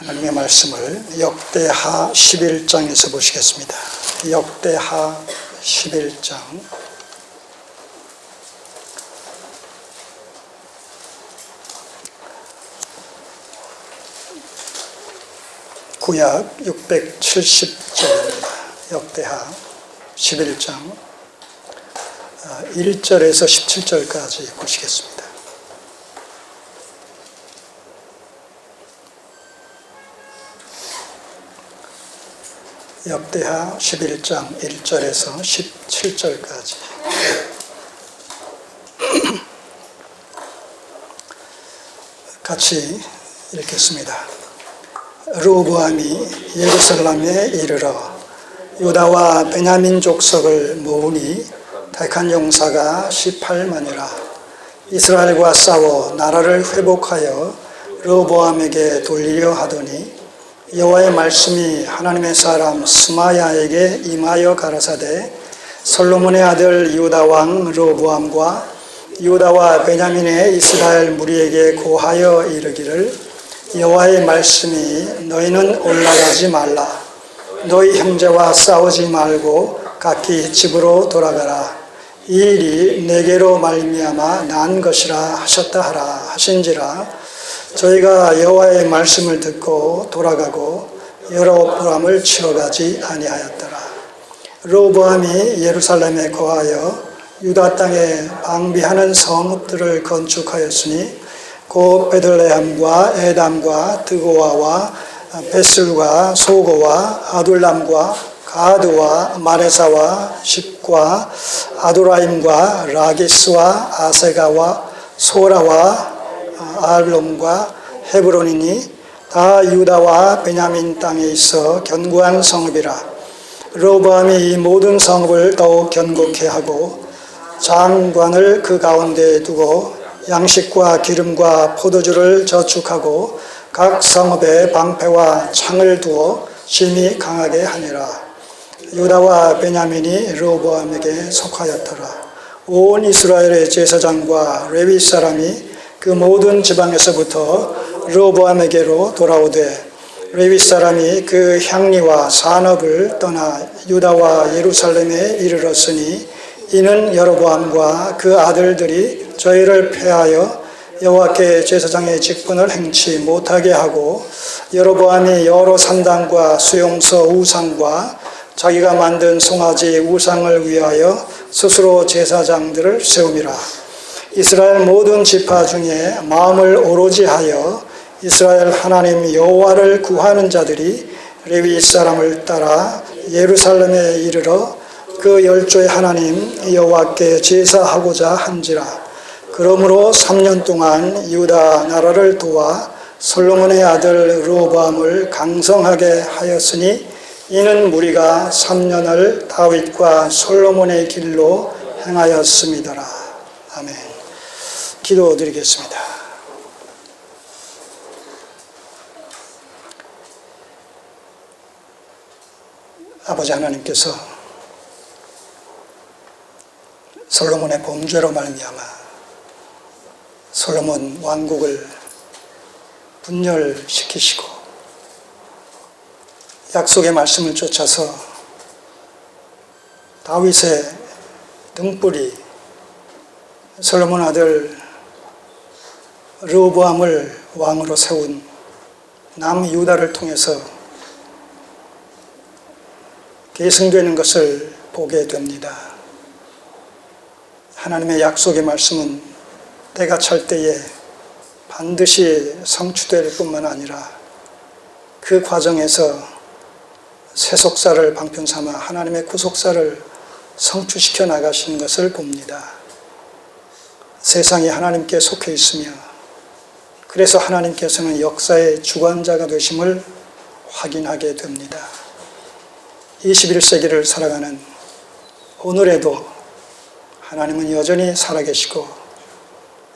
하나님의 말씀을 역대하 11장에서 보시겠습니다. 역대하 11장 구약 670절입니다. 역대하 11장 1절에서 17절까지 보시겠습니다. 역대하 11장 1절에서 17절까지 같이 읽겠습니다. 로보암이 예루살렘에 이르러 유다와 베냐민 족속을 모으니 택한 용사가 18만이라 이스라엘과 싸워 나라를 회복하여 로보암에게 돌리려 하더니 여호와의 말씀이 하나님의 사람 스마야에게 임하여 가라사대 솔로몬의 아들 유다 왕 로보암과 유다와 베냐민의 이스라엘 무리에게 고하여 이르기를 여호와의 말씀이 너희는 올라가지 말라. 너희 형제와 싸우지 말고 각기 집으로 돌아가라. 이 일이 내게로 말미암아 난 것이라 하셨다 하라 하신지라 저희가 여호와의 말씀을 듣고 돌아가고 여로보암을 치러 가지 아니하였더라. 로보암이 예루살렘에 거하여 유다 땅에 방비하는 성읍들을 건축하였으니 곧 베들레헴과 에담과 드고아와 베슬과 소고와 아둘람과 가드와 마레사와 십과 아도라임과 라기스와 아세가와 소라와 알롬과 헤브론이니 다 유다와 베냐민 땅에 있어 견고한 성읍이라. 로보암이 이 모든 성읍을 더욱 견고케 하고 장관을 그 가운데에 두고 양식과 기름과 포도주를 저축하고 각 성읍에 방패와 창을 두어 심히 강하게 하니라. 유다와 베냐민이 로보암에게 속하였더라. 온 이스라엘의 제사장과 레위 사람이 그 모든 지방에서부터 로보암에게로 돌아오되 레위 사람이 그 향리와 산업을 떠나 유다와 예루살렘에 이르렀으니 이는 여로보암과 그 아들들이 저희를 패하여 여호와께 제사장의 직분을 행치 못하게 하고 여로보암이 여러 산당과 수용서 우상과 자기가 만든 송아지 우상을 위하여 스스로 제사장들을 세움이라 이스라엘 모든 지파 중에 마음을 오로지 하여 이스라엘 하나님 여호와를 구하는 자들이 레위 사람을 따라 예루살렘에 이르러 그 열조의 하나님 여호와께 제사하고자 한지라. 그러므로 3년 동안 유다 나라를 도와 솔로몬의 아들 로보암을 강성하게 하였으니 이는 무리가 3년을 다윗과 솔로몬의 길로 행하였음이더라. 아멘 기도드리겠습니다. 아버지 하나님께서 솔로몬의 범죄로 말미암아 솔로몬 왕국을 분열시키시고 약속의 말씀을 쫓아서 다윗의 등불이 솔로몬 아들 르보암을 왕으로 세운 남유다를 통해서 계승되는 것을 보게 됩니다. 하나님의 약속의 말씀은 때가 찰 때에 반드시 성취될 뿐만 아니라 그 과정에서 세속사를 방편 삼아 하나님의 구속사를 성취시켜 나가시는 것을 봅니다. 세상이 하나님께 속해 있으며 그래서 하나님께서는 역사의 주관자가 되심을 확인하게 됩니다. 21세기를 살아가는 오늘에도 하나님은 여전히 살아계시고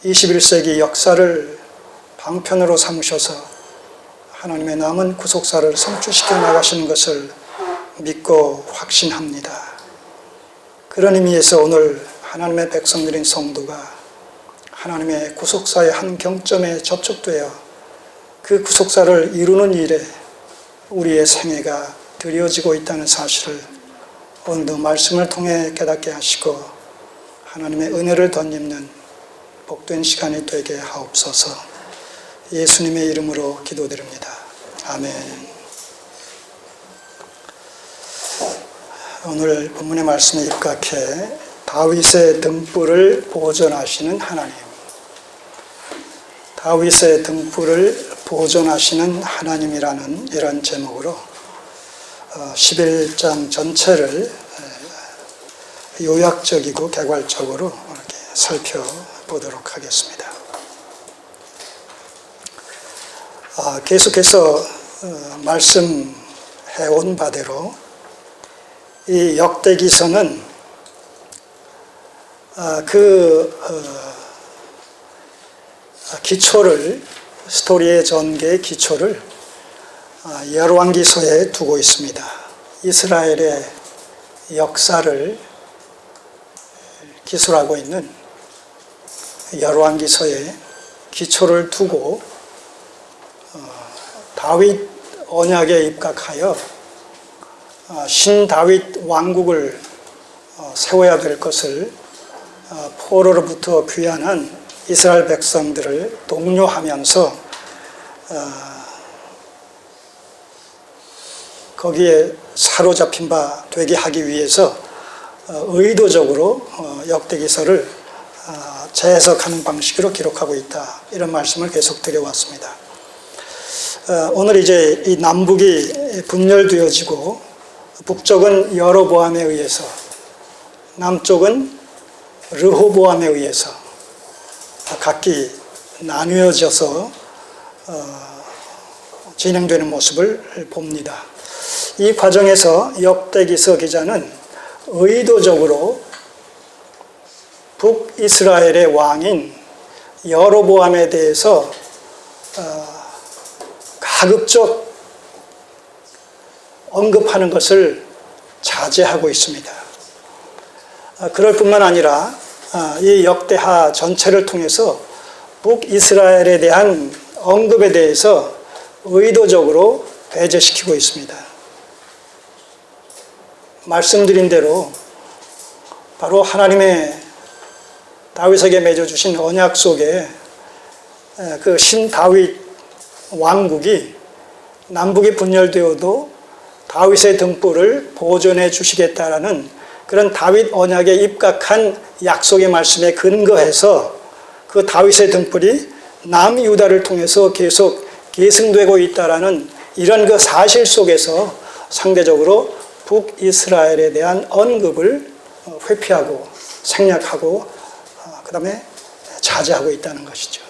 21세기 역사를 방편으로 삼으셔서 하나님의 남은 구속사를 성취시켜 나가시는 것을 믿고 확신합니다. 그런 의미에서 오늘 하나님의 백성들인 성도가 하나님의 구속사의 한 경점에 접촉되어 그 구속사를 이루는 일에 우리의 생애가 드려지고 있다는 사실을 오늘도 말씀을 통해 깨닫게 하시고 하나님의 은혜를 덧입는 복된 시간이 되게 하옵소서 예수님의 이름으로 기도드립니다. 아멘. 오늘 본문의 말씀에 입각해 다윗의 등불을 보존하시는 하나님. 다윗의 등불을 보존하시는 하나님이라는 이런 제목으로 11장 전체를 요약적이고 개괄적으로 이렇게 살펴보도록 하겠습니다. 아, 계속해서 어, 말씀해온 바대로 이 역대기서는 아, 그 어, 기초를 스토리의 전개의 기초를 아, 열왕기서에 두고 있습니다. 이스라엘의 역사를 기술하고 있는 열왕기서에 기초를 두고 어, 다윗 언약에 입각하여 어, 신 다윗 왕국을 어, 세워야 될 것을 포로로부터 귀환한 이스라엘 백성들을 독려하면서 거기에 사로잡힌 바 되게 하기 위해서 의도적으로 역대기서를 재해석하는 방식으로 기록하고 있다. 이런 말씀을 계속 드려왔습니다. 오늘 이제 이 남북이 분열되어지고 북쪽은 여로보암에 의해서 남쪽은 르호보암에 의해서 각기 나뉘어져서 진행되는 모습을 봅니다. 이 과정에서 역대기서 기자는 의도적으로 북이스라엘의 왕인 여로보암에 대해서 가급적 언급하는 것을 자제하고 있습니다. 그럴 뿐만 아니라 이 역대하 전체를 통해서 북이스라엘에 대한 언급에 대해서 의도적으로 배제시키고 있습니다. 말씀드린 대로 바로 하나님의 다윗에게 맺어주신 언약 속에 그 신 다윗 왕국이 남북이 분열되어도 다윗의 등불을 보존해 주시겠다라는 그런 다윗 언약에 입각한 약속의 말씀에 근거해서 그 다윗의 등불이 남유다를 통해서 계속 계승되고 있다라는 이런 그 사실 속에서 상대적으로 북이스라엘에 대한 언급을 회피하고 생략하고 그 다음에 자제하고 있다는 것이죠.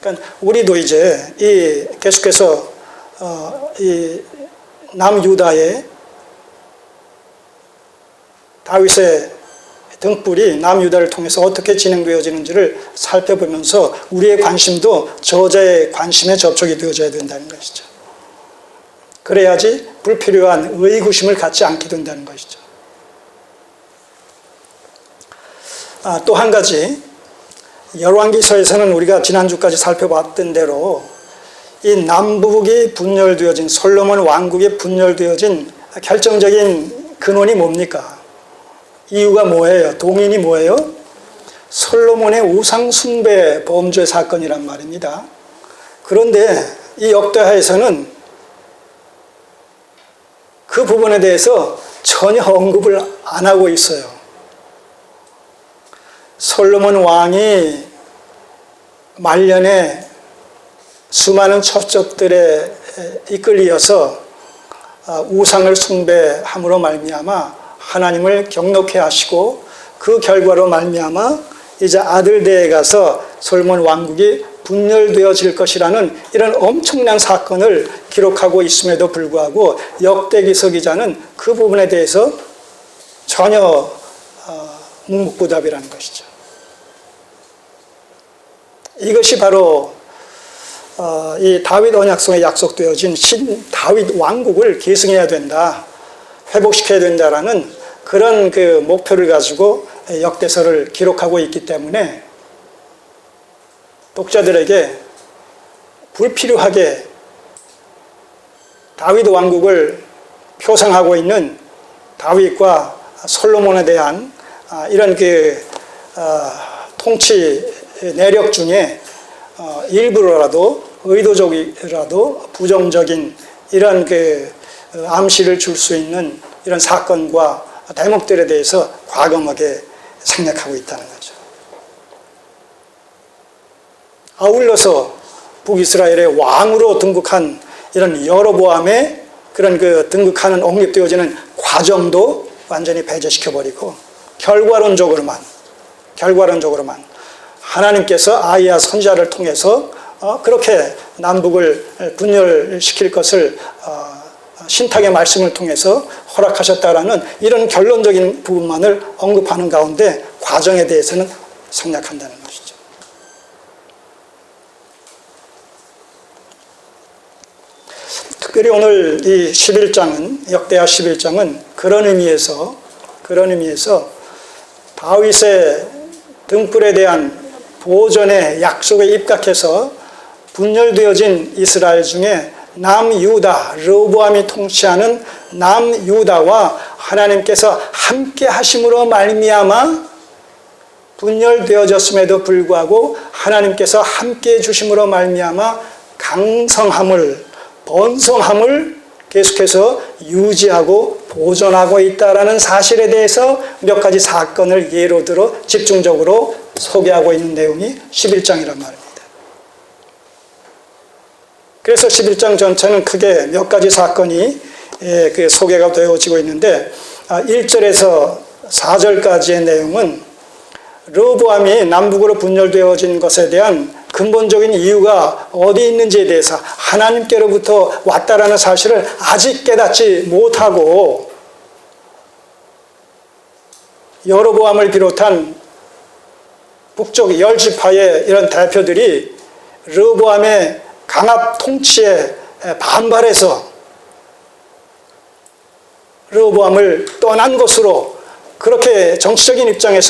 그러니까 우리도 이제 이 계속해서 어, 이 남유다의 다윗의 등불이 남유다를 통해서 어떻게 진행되어지는지를 살펴보면서 우리의 관심도 저자의 관심에 접촉이 되어져야 된다는 것이죠. 그래야지 불필요한 의구심을 갖지 않게 된다는 것이죠. 아, 또 한 가지 열왕기서에서는 우리가 지난주까지 살펴봤던 대로 이 남북이 분열되어진 솔로몬 왕국이 분열되어진 결정적인 근원이 뭡니까? 이유가 뭐예요? 동인이 뭐예요? 솔로몬의 우상 숭배 범죄 사건이란 말입니다. 그런데 이 역대하에서는 그 부분에 대해서 전혀 언급을 안 하고 있어요. 솔로몬 왕이 말년에 수많은 첩족들에 이끌려서 우상을 숭배함으로 말미암아 하나님을 경록해 하시고 그 결과로 말미암아 이제 아들 대에 가서 솔몬 왕국이 분열되어질 것이라는 이런 엄청난 사건을 기록하고 있음에도 불구하고 역대기서 기자는 그 부분에 대해서 전혀 묵묵부답이라는 것이죠. 이것이 바로 어, 이 다윗 언약성에 약속되어진 신 다윗 왕국을 계승해야 된다, 회복시켜야 된다라는 그런 그 목표를 가지고 역대서를 기록하고 있기 때문에 독자들에게 불필요하게 다윗 왕국을 표상하고 있는 다윗과 솔로몬에 대한 아, 이런 그 어, 통치 내력 중에 어, 일부러라도 의도적이라도 부정적인 이런 그 어, 암시를 줄 수 있는 이런 사건과 대목들에 대해서 과감하게 생략하고 있다는 거죠. 아울러서 북이스라엘의 왕으로 등극한 이런 여로보암의 그런 그 등극하는 옹립되어지는 과정도 완전히 배제시켜 버리고 결과론적으로만 결과론적으로만 하나님께서 아이야 선자를 통해서 어, 그렇게 남북을 분열시킬 것을 어, 신탁의 말씀을 통해서 허락하셨다라는 이런 결론적인 부분만을 언급하는 가운데 과정에 대해서는 생략한다는 것이죠. 특별히 오늘 이 11장은 역대하 11장은 그런 의미에서 그런 의미에서 다윗의 등불에 대한 보존의 약속에 입각해서 분열되어진 이스라엘 중에 남유다 르보암이 통치하는 남유다와 하나님께서 함께 하심으로 말미암아 분열되어졌음에도 불구하고 하나님께서 함께 해 주심으로 말미암아 강성함을 번성함을 계속해서 유지하고 보존하고 있다라는 사실에 대해서 몇 가지 사건을 예로 들어 집중적으로 소개하고 있는 내용이 11장이란 말입니다. 그래서 11장 전체는 크게 몇 가지 사건이 예, 그 소개가 되어지고 있는데 1절에서 4절까지의 내용은 르보암이 남북으로 분열되어진 것에 대한 근본적인 이유가 어디 있는지에 대해서 하나님께로부터 왔다라는 사실을 아직 깨닫지 못하고 여로보암을 비롯한 북쪽 열 지파의 이런 대표들이 르보암의 강압 통치에 반발해서 르보암을 떠난 것으로 그렇게 정치적인 입장에서